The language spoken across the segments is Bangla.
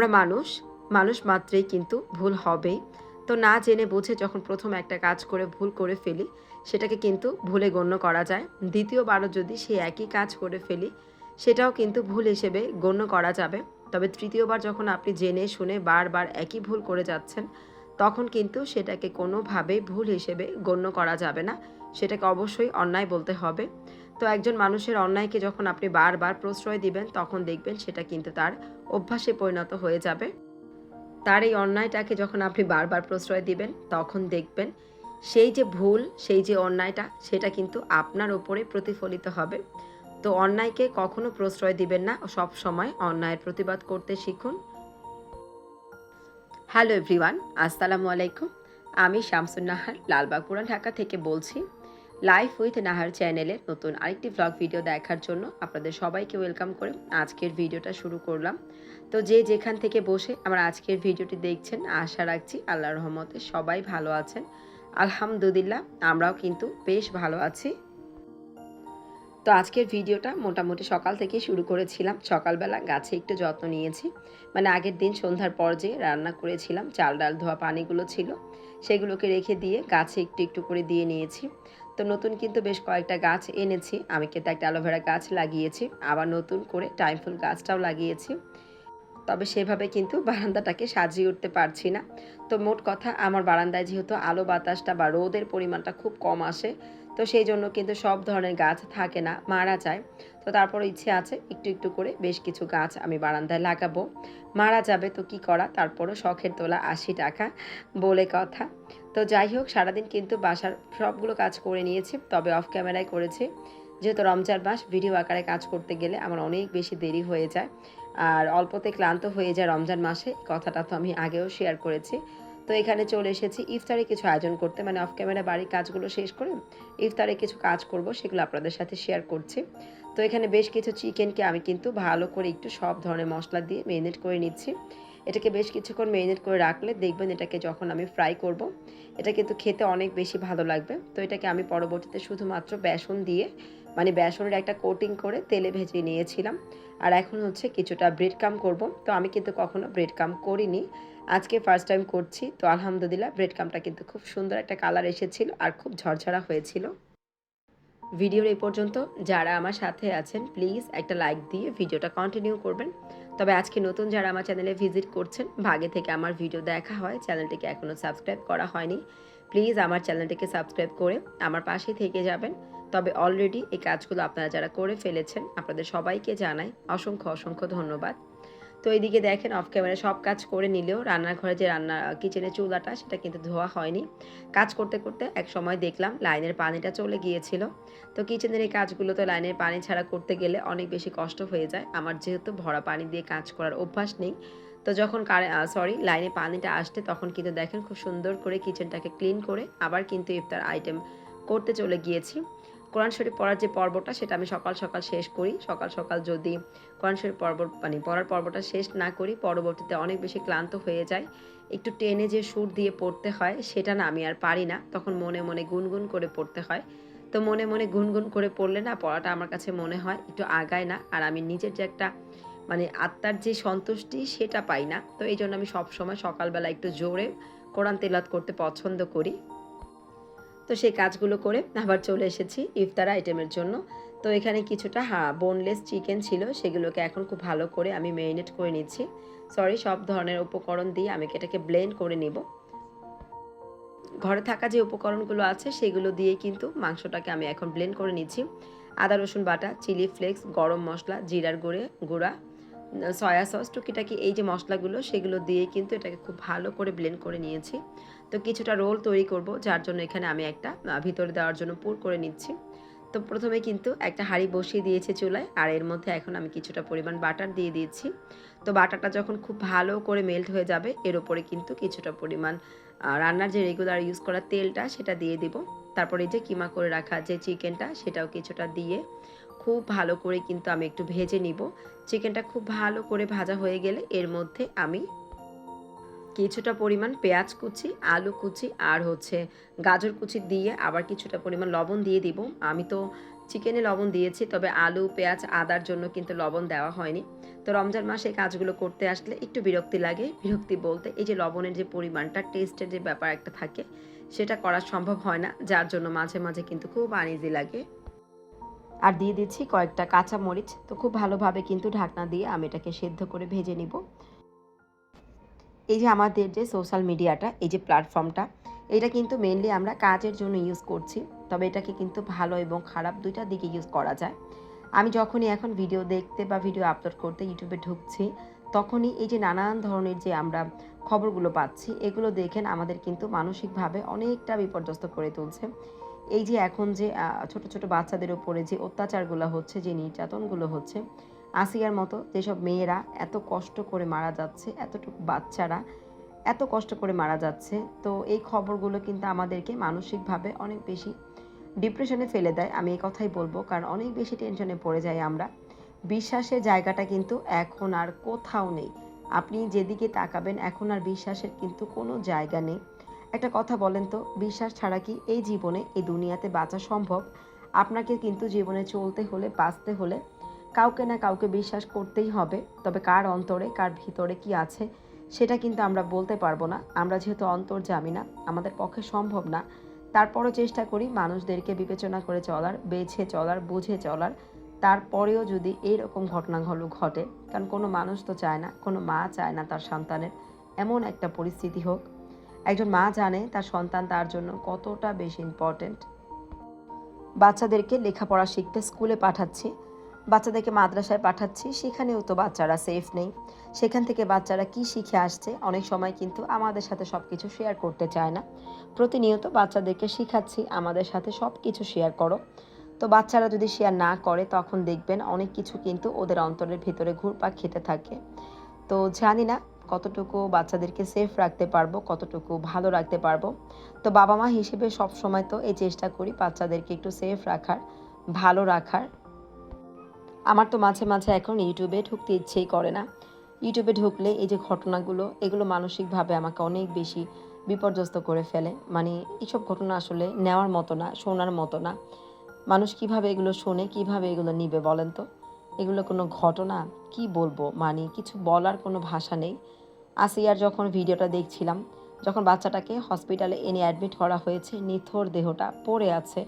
আমরা মানুষ মানুষ মাত্রেই কিন্তু ভুল হবেই। তো না জেনে বুঝে যখন প্রথম একটা কাজ করে, ভুল করে ফেলি, সেটাকে কিন্তু ভুলে গণ্য করা যায়। দ্বিতীয়বারও যদি সেই একই কাজ করে ফেলি, সেটাও কিন্তু ভুল হিসেবে গণ্য করা যাবে। তবে তৃতীয়বার যখন আপনি জেনে শুনে বারবার একই ভুল করে যাচ্ছেন, তখন কিন্তু সেটাকে কোনোভাবেই ভুল হিসেবে গণ্য করা যাবে না। সেটাকে অবশ্যই অন্যায় বলতে হবে। তো একজন মানুষের অন্যায়কে যখন আপনি বারবার প্রশ্রয় দিবেন, তখন দেখবেন সেটা কিন্তু তার অভ্যাসে পরিণত হয়ে যাবে। তার এই অন্যায়টাকে যখন আপনি বারবার প্রশ্রয় দিবেন, তখন দেখবেন সেই যে ভুল, সেই যে অন্যায়টা, সেটা কিন্তু আপনার উপরে প্রতিফলিত হবে। তো অন্যায়কে কখনো প্রশ্রয় দিবেন না, সব সময় অন্যায়ের প্রতিবাদ করতে শিখুন। হ্যালো এভরিওয়ান, আসসালামু আলাইকুম। আমি শামসুন নাহার লালবাগ ঢাকা থেকে বলছি লাইফ উইথ নাহার চ্যানেলের নতুন আরেকটি ব্লগ ভিডিও দেখার জন্য আপনাদের সবাইকে ওয়েলকাম করে আজকের ভিডিওটা শুরু করলাম। তো যে যেখান থেকে বসে আমার আজকের ভিডিওটি দেখছেন, আশা রাখছি আল্লাহ রহমতে সবাই ভালো আছেন। আলহামদুলিল্লাহ, আমরাও কিন্তু বেশ ভালো আছি। তো আজকের ভিডিওটা মোটামুটি সকাল থেকে শুরু করেছিলাম। সকালবেলা গাছে একটু যত্ন নিয়েছি। মানে আগের দিন সন্ধ্যার পর যে রান্না করেছিলাম, চাল, ডাল, ধোয়া পানিগুলো ছিল, সেগুলোকে রেখে দিয়ে গাছে একটু একটু করে দিয়ে নিয়েছি। তো নতুন কিন্তু বেশ কয়েকটা গাছ এনেছি। আমি কিন্তু একটা অ্যালোভেরা গাছ লাগিয়েছি। আবার নতুন করে টাইম ফুল গাছটাও লাগিয়েছি। তবে সেভাবে কিন্তু বারান্দাটাকে সাজিয়ে উঠতে পারছি না। তো মোট কথা, আমার বারান্দায় যেহেতু আলো বাতাসটা বা রোদের পরিমাণটা খুব কম আসে, তো সেই জন্য কিন্তু সব ধরনের গাছ থাকে না, মারা যায়। তো তারপর ইচ্ছে আছে একটু একটু করে বেশ কিছু গাছ আমি বারান্দায় লাগাবো। মারা যাবে তো কি করা? তারপরও শখের তোলা আশি টাকা বলে কথা। তো যাই হোক, সারাদিন কিন্তু বাসার সবগুলো কাজ করে নিয়েছি, তবে অফ ক্যামেরায় করেছি। যেহেতু রমজান মাস ভিডিও আকারে কাজ করতে গেলে আমার অনেক বেশি দেরি হয়ে যায়। আর অল্পতে ক্লান্ত হয়ে যায় রমজান মাসে কথাটা তো আমি আগেও শেয়ার করেছি। তো এখানে চলে এসেছি, ইফতারে কিছু আয়োজন করতে। মানে অফ ক্যামেরা বাড়ির কাজগুলো শেষ করে ইফতারে কিছু কাজ করব, সেগুলো আপনাদের সাথে শেয়ার করছি। তো এখানে বেশ কিছু চিকেনকে আমি কিন্তু ভালো করে একটু সব ধরনের মশলা দিয়ে মেরিনেট করে নিচ্ছি। এটাকে বেশ কিছুক্ষণ মেরিনেট করে রাখলে দেখবেন এটাকে যখন আমি ফ্রাই করব, এটা কিন্তু খেতে অনেক বেশি ভালো লাগবে। তো এটাকে আমি পরবর্তীতে শুধুমাত্র বেসন দিয়ে মানে বেসনের একটা কোটিং করে তেলে ভেজে নিয়েছিলাম। আর এখন হচ্ছে কিছুটা ব্রেড কাম করব। তো আমি কিন্তু কখনো ব্রেড কাম করিনি। আজকে ফার্স্ট টাইম করছি। তো আলহামদুলিল্লাহ ব্রেড কামটা কিন্তু খুব সুন্দর একটা কালার এসেছিল আর খুব ঝরঝরা হয়েছিল। ভিডিওর এই পর্যন্ত। যারা আমার সাথে আছেন প্লিজ একটা লাইক দিয়ে ভিডিওটা কন্টিনিউ করবেন। তবে আজকে নতুন যারা আমার চ্যানেলে ভিজিট করছেন, ভাগে থেকে আমার ভিডিও দেখা হয়। চ্যানেলটিকে এখনও সাবস্ক্রাইব করা হয়নি। প্লিজ আমার চ্যানেলটিকে সাবস্ক্রাইব করে আমার পাশে থেকে যাবেন। তবে অলরেডি এই কাজগুলো আপনারা যারা করে ফেলেছেন, আপনাদের সবাইকে জানাই অসংখ্য অসংখ্য ধন্যবাদ। তো এইদিকে দেখেন অফ ক্যামেরা সব কাজ করে নিলেও রান্নাঘরে যে রান্না কিচেনের চুলাটা সেটা কিন্তু ধোয়া হয়নি। কাজ করতে করতে এক সময় দেখলাম লাইনের পানিটা চলে গিয়েছিল। তো কিচেনের এই কাজগুলো তো লাইনের পানি ছাড়া করতে গেলে অনেক বেশি কষ্ট হয়ে যায়। আমার যেহেতু ভরা পানি দিয়ে কাজ করার অভ্যাস নেই। তো যখন কারে সরি লাইনে পানিটা আসতে তখন কিন্তু দেখেন খুব সুন্দর করে কিচেনটাকে ক্লিন করে আবার কিন্তু ইফতার আইটেম করতে চলে গিয়েছি। কোরআন শরীফ পড়ার যে পর্বটা, সেটা আমি সকাল সকাল শেষ করি। সকাল সকাল যদি কোরআন শরীফ পর্ব মানে পড়ার পর্বটা শেষ না করি, পরবর্তীতে অনেক বেশি ক্লান্ত হয়ে যায় একটু টেনে যে সুর দিয়ে পড়তে হয়, সেটা না আমি আর পারি না। তখন মনে মনে গুনগুন করে পড়তে হয়। তো মনে মনে গুনগুন করে পড়লে না পড়াটা আমার কাছে মনে হয় একটু আগায় না। আর আমি নিজের যে একটা মানে আত্মার যে সন্তুষ্টি, সেটা পাই না। তো এই জন্য আমি সবসময় সকালবেলা একটু জোরে কোরআন তেলাত করতে পছন্দ করি। তো সেই কাজগুলো করে আবার চলে এসেছি ইফতার আইটেমের জন্য। তো এখানে কিছুটা হ্যাঁ বোনলেস চিকেন ছিল, সেগুলোকে এখন খুব ভালো করে আমি মেরিনেট করে নিচ্ছি। সরি সব ধরনের উপকরণ দিয়ে আমি এটাকে ব্লেন্ড করে নিব। ঘরে থাকা যে উপকরণগুলো আছে, সেগুলো দিয়ে কিন্তু মাংসটাকে আমি এখন ব্লেন্ড করে নিচ্ছি। আদা, রসুন বাটা চিলি ফ্লেক্স গরম মশলা, জিরার গুঁড়ে, গুঁড়া সয়া সস, টুকিটাকি এই যে মশলাগুলো, সেগুলো দিয়ে কিন্তু এটাকে খুব ভালো করে ব্লেন্ড করে নিয়েছি। তো কিছুটা রোল তৈরি করব, যার জন্য এখানে আমি একটা ভিতরে দেওয়ার জন্য পুর করে নিচ্ছি। তো প্রথমে কিন্তু একটা হাঁড়ি বসিয়ে দিয়েছি চুলায়, আর এর মধ্যে এখন আমি কিছুটা পরিমাণ বাটার দিয়ে দিয়েছি। তো বাটারটা যখন খুব ভালো করে মেল্ট হয়ে যাবে, এর ওপরে কিন্তু কিছুটা পরিমাণ রান্নার যে রেগুলার ইউজ করা তেলটা, সেটা দিয়ে দিব। তারপরে যে কিমা করে রাখা যে চিকেনটা সেটাও কিছুটা দিয়ে খুব ভালো করে কিন্তু আমি একটু ভেজে নিব। চিকেনটা খুব ভালো করে ভাজা হয়ে গেলে এর মধ্যে আমি কিছুটা পরিমাণ পেঁয়াজ কুচি, আলু কুচি আর হচ্ছে গাজর কুচি দিয়ে আবার কিছুটা পরিমাণ লবণ দিয়ে দিব। আমি তো চিকেনে লবণ দিয়েছি, তবে আলু, পেঁয়াজ, আদার জন্য কিন্তু লবণ দেওয়া হয়নি। তো রমজান মাসে এই কাজগুলো করতে আসলে একটু বিরক্তি লাগে। বিরক্তি বলতে এই যে লবণের যে পরিমাণটা, টেস্টের যে ব্যাপার একটা থাকে, সেটা করা সম্ভব হয় না, যার জন্য মাঝে মাঝে কিন্তু খুব আনইজি লাগে। আর দিয়ে দিচ্ছি কয়েকটা কাঁচা মরিচ। তো খুব ভালোভাবে কিন্তু ঢাকনা দিয়ে আমি এটাকে সেদ্ধ করে ভেজে নিব। এই যে আমাদের যে সোশ্যাল মিডিয়াটা এই যে প্ল্যাটফর্মটা এটা কিন্তু মেনলি আমরা কাজের জন্য ইউজ করছি। তবে এটাকে কিন্তু ভালো এবং খারাপ দুইটা দিকে ইউজ করা যায়। আমি যখনই এখন ভিডিও দেখতে বা ভিডিও আপলোড করতে ইউটিউবে ঢুকছি, তখনই এই যে নানান ধরনের যে আমরা খবরগুলো পাচ্ছি, এগুলো দেখেন আমাদের কিন্তু মানসিকভাবে অনেকটা বিপর্যস্ত করে তুলছে। এই যে এখন যে ছোট ছোট বাচ্চাদের উপরে যে অত্যাচারগুলো হচ্ছে, যে নির্যাতনগুলো হচ্ছে, আসিয়ার মতো যেসব মেয়েরা এত কষ্ট করে মারা যাচ্ছে, এতটুকু বাচ্চারা এত কষ্ট করে মারা যাচ্ছে, তো এই খবরগুলো কিন্তু আমাদেরকে মানসিকভাবে অনেক বেশি ডিপ্রেশনে ফেলে দেয়। আমি এই কথাই বলব, কারণ অনেক বেশি টেনশনে পড়ে যাই আমরা। বিশ্বাসের জায়গাটা কিন্তু এখন আর কোথাও নেই। আপনি যেদিকে তাকাবেন, এখন আর বিশ্বাসের কিন্তু কোনো জায়গা নেই। একটা কথা বলেন তো, বিশ্বাস ছাড়া কি এই জীবনে, এই দুনিয়াতে বাঁচা সম্ভব? আপনাকে কিন্তু জীবনে চলতে হলে, বাঁচতে হলে কাউকে না কাউকে বিশ্বাস করতেই হবে। তবে কার অন্তরে, কার ভিতরে কি আছে, সেটা কিন্তু আমরা বলতে পারব না। আমরা যেহেতু অন্তর জানি না, আমাদের পক্ষে সম্ভব না। তারপরও চেষ্টা করি মানুষদেরকে বিবেচনা করে চলার, বেছে চলার, বুঝে চলার। তারপরেও যদি এইরকম ঘটনাগুলো ঘটে, কারণ কোনো মানুষ তো চায় না, কোনো মা চায় না তার সন্তানের, এমন একটা পরিস্থিতি হোক। একজন মা জানে তার সন্তান তার জন্য কতটা বেশি ইম্পর্ট্যান্ট বাচ্চাদেরকে লেখাপড়া শিখতে স্কুলে পাঠাচ্ছি, বাচ্চাদেরকে মাদ্রাসায় পাঠাচ্ছি, সেখানেও তো বাচ্চারা সেফ নেই। সেখান থেকে বাচ্চারা কি শিখে আসছে, অনেক সময় কিন্তু আমাদের সাথে সব কিছু শেয়ার করতে চায় না। প্রতিনিয়ত বাচ্চাদেরকে শিখাচ্ছি, আমাদের সাথে সব কিছু শেয়ার করো। তো বাচ্চারা যদি শেয়ার না করে, তখন দেখবেন অনেক কিছু কিন্তু ওদের অন্তরের ভিতরে ঘুরপাক খেতে থাকে। তো জানি না কতটুকু বাচ্চাদেরকে সেফ রাখতে পারব, কতটুকু ভালো রাখতে পারব। তো বাবা মা হিসেবে সব সময় তো এই চেষ্টা করি বাচ্চাদেরকে একটু সেফ রাখার, ভালো রাখার। আমার তো মাঝে মাঝে এখন ইউটিউবে ঢুকতে ইচ্ছেই করে না। ইউটিউবে ঢুকলে এই যে ঘটনাগুলো, এগুলো মানসিকভাবে আমাকে অনেক বেশি বিপর্যস্ত করে ফেলে। মানে এইসব ঘটনা আসলে নেওয়ার মতো না, শোনার মতো না। মানুষ কীভাবে এগুলো শোনে, কীভাবে এগুলো নিবে বলেন তো? এগুলো কোনো ঘটনা? কি বলব? মানে কিছু বলার কোনো ভাষা নেই। আসিয়ার যখন ভিডিওটা দেখছিলাম, যখন বাচ্চাটাকে হসপিটালে এনে অ্যাডমিট করা হয়েছে, নিথর দেহটা পড়ে আছে,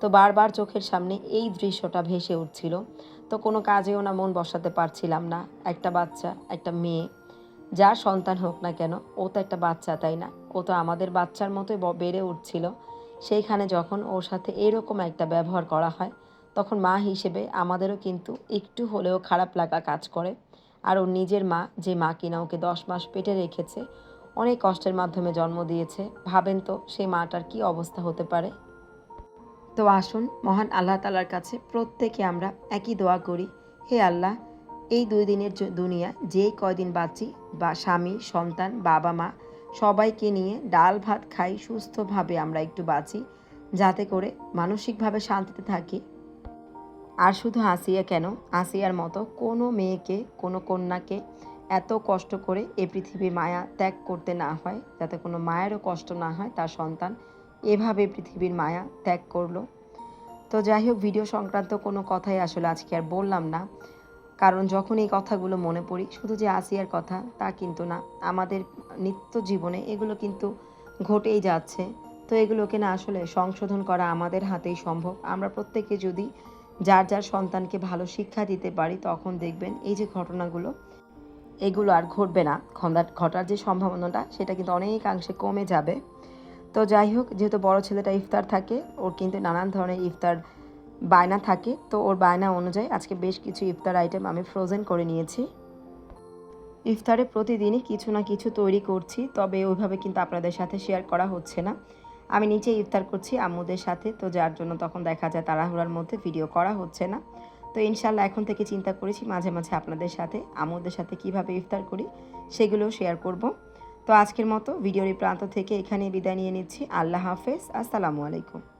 তো বারবার চোখের সামনে এই দৃশ্যটা ভেসে উঠছিল। তো কোনো কাজেও না মন বসাতে পারছিলাম না, একটা বাচ্চা, একটা মেয়ে। যার সন্তান হোক না কেন, ও তো একটা বাচ্চা, তাই না? ও তো আমাদের বাচ্চার মতোই বেড়ে উঠছিল। সেইখানে যখন ওর সাথে এরকম একটা ব্যবহার করা হয়, তখন মা হিসেবে আমাদেরও কিন্তু একটু হলেও খারাপ লাগা কাজ করে। আর ওর নিজের মা, যে মা কিনা ওকে দশ মাস পেটে রেখেছে, অনেক কষ্টের মাধ্যমে জন্ম দিয়েছে। ভাবেন তো, সেই মাটার কি অবস্থা হতে পারে? তো আসুন, মহান আল্লাহ তালার কাছে প্রত্যেকে আমরা একই দোয়া করি। হে আল্লাহ, এই দুই দিনের দুনিয়া, যেই কয়দিন বাঁচি, বা স্বামী, সন্তান, বাবা, মা, সবাইকে নিয়ে ডাল ভাত খাই, সুস্থভাবে আমরা একটু বাঁচি, যাতে করে মানসিকভাবে শান্তিতে থাকি আর শুধু আসিয়া কেন? আসিয়ার মতো কোনো মেয়েকে, কোনো কন্যাকে এত কষ্ট করে এ পৃথিবীর মায়া ত্যাগ করতে না হয়, যাতে কোনো মায়েরও কষ্ট না হয়, তার সন্তান এভাবে পৃথিবীর মায়া ত্যাগ করল। তো যাই হোক ভিডিও সংক্রান্ত কোনো কথাই আসলে আজকে আর বললাম না। কারণ যখন এই কথাগুলো মনে পড়ি, শুধু যে আসিয়ার কথা তা কিন্তু না, আমাদের নিত্য জীবনে এগুলো কিন্তু ঘটেই যাচ্ছে। তো এগুলোকে না আসলে সংশোধন করা আমাদের হাতেই সম্ভব। আমরা প্রত্যেকে যদি যার যার সন্তানকে ভালো শিক্ষা দিতে পারি, তখন দেখবেন এই যে ঘটনাগুলো, এগুলো আর ঘটবে না। ঘটার ঘটার যে সম্ভাবনাটা, সেটা কিন্তু অনেকাংশে কমে যাবে। তো যাই হোক, যেহেতু বড় ছেলেটা ইফতার থাকে, ওর কিন্তু নানান ধরনের ইফতার বায়না থাকে। তো ওর বায়না অনুযায়ী আজকে বেশ কিছু ইফতার আইটেম আমি ফ্রোজেন করে নিয়েছি। ইফতারে প্রতিদিনই কিছু না কিছু তৈরি করছি, তবে ওইভাবে কিন্তু আপনাদের সাথে শেয়ার করা হচ্ছে না। আমি নিচে ইফতার করছি আম্মুদের সাথে, তো যার জন্য তখন দেখা যায় তাড়াহুড়ার মধ্যে ভিডিও করা হচ্ছে না। তো ইনশাল্লাহ এখন থেকে চিন্তা করেছি মাঝে মাঝে আপনাদের সাথে, আম্মুদের সাথে কীভাবে ইফতার করি সেগুলো শেয়ার করব। তো আজকের মতো ভিডিওর প্রান্ত থেকে এখানে বিদায় নিয়ে নিচ্ছি। আল্লাহ হাফেজ। আসসালামু আলাইকুম।